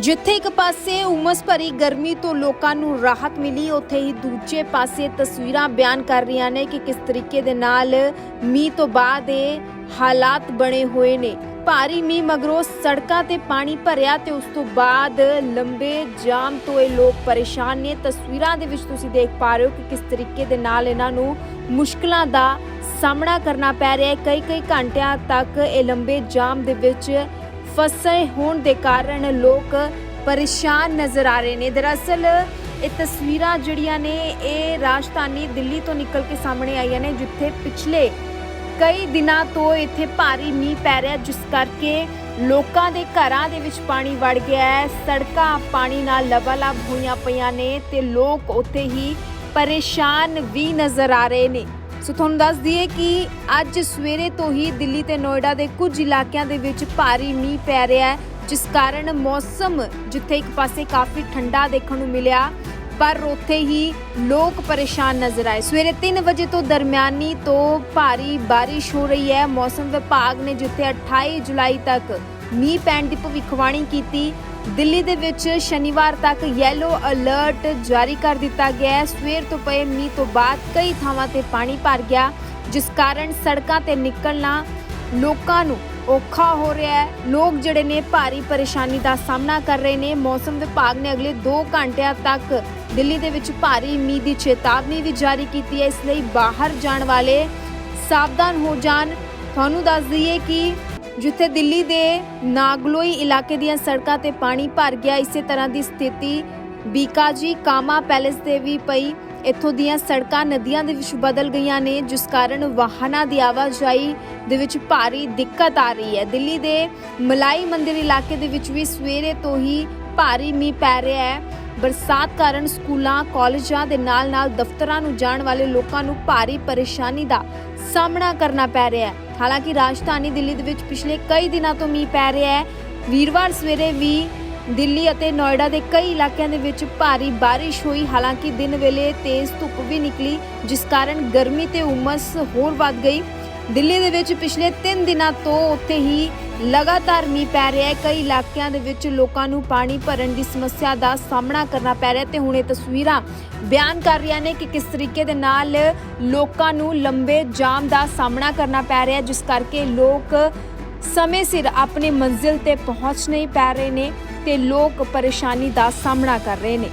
ਜਿੱਥੇ ਇੱਕ ਪਾਸੇ ਉਮਸ ਭਰੀ ਗਰਮੀ ਤੋਂ ਲੋਕਾਂ ਨੂੰ ਰਾਹਤ ਮਿਲੀ, ਉੱਥੇ ਹੀ ਦੂਜੇ ਪਾਸੇ ਤਸਵੀਰਾਂ ਬਿਆਨ ਕਰ ਰਹੀਆਂ ਨੇ ਕਿ ਕਿਸ ਤਰੀਕੇ ਦੇ ਨਾਲ ਮੀਂਹ ਤੋਂ ਬਾਅਦ ਇਹ ਹਾਲਾਤ ਬਣੇ ਹੋਏ ਨੇ। ਭਾਰੀ ਮੀਂਹ ਮਗਰੋਂ ਸੜਕਾਂ ਤੇ ਪਾਣੀ ਭਰਿਆ ਤੇ ਉਸ ਤੋਂ ਬਾਅਦ ਲੰਬੇ ਜਾਮ ਤੋਂ ਇਹ ਲੋਕ ਪਰੇਸ਼ਾਨ ਨੇ। ਤਸਵੀਰਾਂ ਦੇ ਵਿੱਚ ਤੁਸੀਂ ਦੇਖ ਪਾ ਰਹੇ ਹੋ ਕਿ ਕਿਸ ਤਰੀਕੇ ਦੇ ਨਾਲ ਇਹਨਾਂ ਨੂੰ ਮੁਸ਼ਕਲਾਂ ਦਾ ਸਾਹਮਣਾ ਕਰਨਾ ਪੈ ਰਿਹਾ ਹੈ। ਕਈ ਕਈ ਘੰਟਿਆਂ ਤੱਕ ਇਹ ਲੰਬੇ ਜਾਮ ਦੇ ਵਿੱਚ ਫਸੇ ਹੋਣ ਦੇ ਕਾਰਨ ਲੋਕ ਪਰੇਸ਼ਾਨ ਨਜ਼ਰ ਆ ਰਹੇ ਨੇ। ਦਰਅਸਲ, ਇਹ ਤਸਵੀਰਾਂ ਜਿਹੜੀਆਂ ਨੇ, ਇਹ ਰਾਜਧਾਨੀ ਦਿੱਲੀ ਤੋਂ ਨਿਕਲ ਕੇ ਸਾਹਮਣੇ ਆਈਆਂ ਨੇ, ਜਿੱਥੇ ਪਿਛਲੇ ਕਈ ਦਿਨਾਂ ਤੋਂ ਇੱਥੇ ਭਾਰੀ ਮੀਂਹ ਪੈ ਰਿਹਾ, ਜਿਸ ਕਰਕੇ ਲੋਕਾਂ ਦੇ ਘਰਾਂ ਦੇ ਵਿੱਚ ਪਾਣੀ ਵੜ ਗਿਆ ਹੈ। ਸੜਕਾਂ ਪਾਣੀ ਨਾਲ ਲਬਾਲਬ ਹੋਈਆਂ ਪਈਆਂ ਨੇ ਤੇ ਲੋਕ ਉੱਥੇ ਹੀ ਪਰੇਸ਼ਾਨ ਵੀ ਨਜ਼ਰ ਆ ਰਹੇ ਨੇ। ਸੋ ਤੁਹਾਨੂੰ ਦੱਸ ਦਈਏ ਕਿ ਅੱਜ ਸਵੇਰੇ ਤੋਂ ਹੀ ਦਿੱਲੀ ਤੇ ਨੋਇਡਾ ਦੇ ਕੁਝ ਇਲਾਕਿਆਂ ਦੇ ਵਿੱਚ ਭਾਰੀ ਮੀਂਹ ਪੈ ਰਿਹਾ ਹੈ, ਜਿਸ ਕਾਰਨ ਮੌਸਮ ਜਿੱਥੇ ਇੱਕ ਪਾਸੇ ਕਾਫੀ ਠੰਡਾ ਦੇਖਣ ਨੂੰ ਮਿਲਿਆ, ਪਰ ਉੱਥੇ ਹੀ ਲੋਕ ਪਰੇਸ਼ਾਨ ਨਜ਼ਰ ਆਏ। ਸਵੇਰੇ 3 ਵਜੇ ਤੋਂ ਦਰਮਿਆਨੀ ਤੋਂ ਭਾਰੀ ਬਾਰਿਸ਼ ਹੋ ਰਹੀ ਹੈ। ਮੌਸਮ ਵਿਭਾਗ ਨੇ ਜਿੱਥੇ 28 ਜੁਲਾਈ ਤੱਕ ਮੀਂਹ ਪੈਣ ਦੀ ਭਵਿੱਖਬਾਣੀ ਕੀਤੀ ਦਿੱਲੀ ਦੇ ਵਿੱਚ ਸ਼ਨੀਵਾਰ ਤੱਕ ਯੈਲੋ ਅਲਰਟ ਜਾਰੀ ਕਰ ਦਿੱਤਾ ਗਿਆ ਹੈ। ਸਵੇਰ ਤੋਂ ਪਏ ਮੀਂਹ ਤੋਂ ਬਾਅਦ ਕਈ ਥਾਵਾਂ ਤੇ ਪਾਣੀ ਭਰ ਗਿਆ, ਜਿਸ ਕਾਰਨ ਸੜਕਾਂ ਤੇ ਨਿਕਲਣਾ ਲੋਕਾਂ ਨੂੰ ਔਖਾ ਹੋ ਰਿਹਾ ਹੈ। ਲੋਕ ਜਿਹੜੇ ਨੇ ਭਾਰੀ ਪਰੇਸ਼ਾਨੀ ਦਾ ਸਾਹਮਣਾ ਕਰ ਰਹੇ ਨੇ। ਮੌਸਮ ਵਿਭਾਗ ਨੇ ਅਗਲੇ 2 ਘੰਟਿਆਂ ਤੱਕ ਦਿੱਲੀ ਦੇ ਵਿੱਚ ਭਾਰੀ ਮੀਂਹ ਦੀ ਚੇਤਾਵਨੀ ਵੀ ਜਾਰੀ ਕੀਤੀ ਹੈ। ਇਸ ਲਈ ਬਾਹਰ ਜਾਣ ਵਾਲੇ ਸਾਵਧਾਨ ਹੋ ਜਾਣ। ਤੁਹਾਨੂੰ ਦੱਸ ਦਈਏ ਕਿ ਜਿੱਥੇ ਦਿੱਲੀ ਦੇ ਨਾਗਲੋਈ ਇਲਾਕੇ ਦੀਆਂ ਸੜਕਾਂ ਤੇ ਪਾਣੀ ਭਰ ਗਿਆ, ਇਸੇ ਤਰ੍ਹਾਂ ਦੀ ਸਥਿਤੀ ਬੀਕਾਜੀ ਕਾਮਾ ਪੈਲੇਸ ਦੇ ਵੀ ਪਈ। ਇੱਥੋਂ ਦੀਆਂ ਸੜਕਾਂ ਨਦੀਆਂ ਦੇ ਵਿੱਚ ਬਦਲ ਗਈਆਂ ਨੇ, ਜਿਸ ਕਾਰਨ ਵਾਹਨਾਂ ਦੀ ਆਵਾਜਾਈ ਦੇ ਵਿੱਚ ਭਾਰੀ ਦਿੱਕਤ ਆ ਰਹੀ ਹੈ। ਦਿੱਲੀ ਦੇ ਮਲਾਈ ਮੰਦਿਰ ਇਲਾਕੇ ਦੇ ਵਿੱਚ ਵੀ ਸਵੇਰੇ ਤੋਂ ਹੀ ਭਾਰੀ ਮੀਂਹ ਪੈ ਰਿਹਾ ਹੈ। ਬਰਸਾਤ ਕਾਰਨ ਸਕੂਲਾਂ, ਕਾਲਜਾਂ ਦੇ ਨਾਲ-ਨਾਲ ਦਫ਼ਤਰਾਂ ਨੂੰ ਜਾਣ ਵਾਲੇ ਲੋਕਾਂ ਨੂੰ ਭਾਰੀ ਪਰੇਸ਼ਾਨੀ ਦਾ ਸਾਹਮਣਾ ਕਰਨਾ ਪੈ ਰਿਹਾ ਹੈ। ਹਾਲਾਂਕਿ ਰਾਜਧਾਨੀ ਦਿੱਲੀ ਦੇ ਵਿੱਚ ਪਿਛਲੇ ਕਈ ਦਿਨਾਂ ਤੋਂ ਮੀਂਹ ਪੈ ਰਿਹਾ ਹੈ। ਵੀਰਵਾਰ ਸਵੇਰੇ ਵੀ ਦਿੱਲੀ ਅਤੇ ਨੋਇਡਾ ਦੇ ਕਈ ਇਲਾਕਿਆਂ ਦੇ ਵਿੱਚ ਭਾਰੀ ਬਾਰਿਸ਼ ਹੋਈ। ਹਾਲਾਂਕਿ ਦਿਨ ਵੇਲੇ ਤੇਜ਼ ਧੁੱਪ ਵੀ ਨਿਕਲੀ, ਜਿਸ ਕਾਰਨ ਗਰਮੀ ਤੇ ਉਮਸ ਹੋਰ ਵੱਧ ਗਈ। ਦਿੱਲੀ ਦੇ ਵਿੱਚ ਪਿਛਲੇ 3 ਦਿਨਾਂ ਤੋਂ ਉੱਥੇ ਹੀ ਲਗਾਤਾਰ ਮੀਂਹ ਪੈ ਰਿਹਾ ਹੈ। ਕਈ ਇਲਾਕਿਆਂ ਦੇ ਵਿੱਚ ਲੋਕਾਂ ਨੂੰ ਪਾਣੀ ਭਰਨ ਦੀ ਸਮੱਸਿਆ ਦਾ ਸਾਹਮਣਾ ਕਰਨਾ ਪੈ ਰਿਹਾ ਤੇ ਹੁਣ ਇਹ ਤਸਵੀਰਾਂ ਬਿਆਨ ਕਰ ਰਹੀਆਂ ਨੇ ਕਿ ਕਿਸ ਤਰੀਕੇ ਦੇ ਨਾਲ ਲੋਕਾਂ ਨੂੰ ਲੰਬੇ ਜਾਮ ਦਾ ਸਾਹਮਣਾ ਕਰਨਾ ਪੈ ਰਿਹਾ ਜਿਸ ਕਰਕੇ ਲੋਕ ਸਮੇਂ ਸਿਰ ਆਪਣੀ ਮੰਜ਼ਿਲ ਤੇ ਪਹੁੰਚ ਨਹੀਂ ਪਾ ਰਹੇ ਨੇ ਤੇ ਲੋਕ ਪਰੇਸ਼ਾਨੀ ਦਾ ਸਾਹਮਣਾ ਕਰ ਰਹੇ ਨੇ।